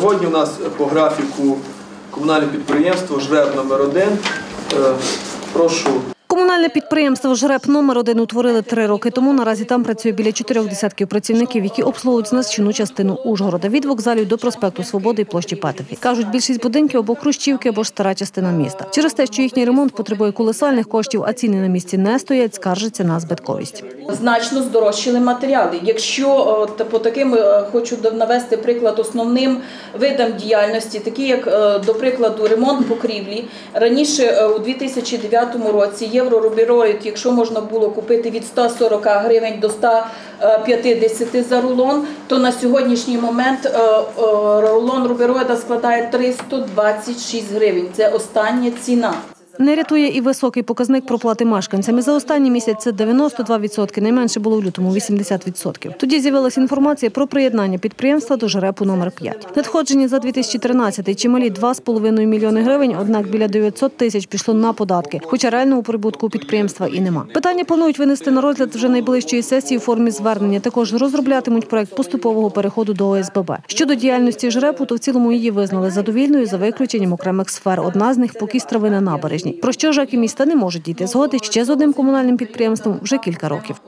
Сьогодні у нас по графіку комунальне підприємство ЖРЕБ номер 1 Прошу Комунальне підприємство «Жреб номер 1 утворили три роки тому. Наразі там працює біля чотирьох десятків працівників, які обслуговують значну частину Ужгорода від вокзалів до проспекту Свободи і площі Патефі. Кажуть, більшість будинків або Хрущівки, або ж стара частина міста. Через те, що їхній ремонт потребує колосальних коштів, а ціни на місці не стоять, скаржаться на збитковість. Значно здорожчали матеріали. Якщо о, та- по таким е, хочу навести приклад основним видам діяльності, такі як е, до прикладу ремонт покрівлі. Раніше е, у 2009 році євроробіроїд, якщо можна було купити від 140 гривень до 150 за рулон, то на сьогоднішній момент е, е, рулон рубіроїда складає 326 гривень. Це остання ціна. Не рятує і високий показник проплати мешканцями. За останній місяць це 92%, найменше було в лютому 80%. Тоді з'явилася інформація про приєднання підприємства до жерепу номер 5. Надходження за 2013 чималі 2,5 мільйони гривень, однак біля 900 тисяч пішло на податки, хоча реального прибутку у підприємства і нема. Питання планують винести на розгляд вже найближчої сесії у формі звернення. Також розроблятимуть проект поступового переходу до ОСББ. Щодо діяльності жерепу, то в цілому її визнали задовільною за виключенням окремих сфер. Одна з них покістрави на набережні. Про що жаки міста не можуть дійти згоди ще з одним комунальним підприємством вже кілька років.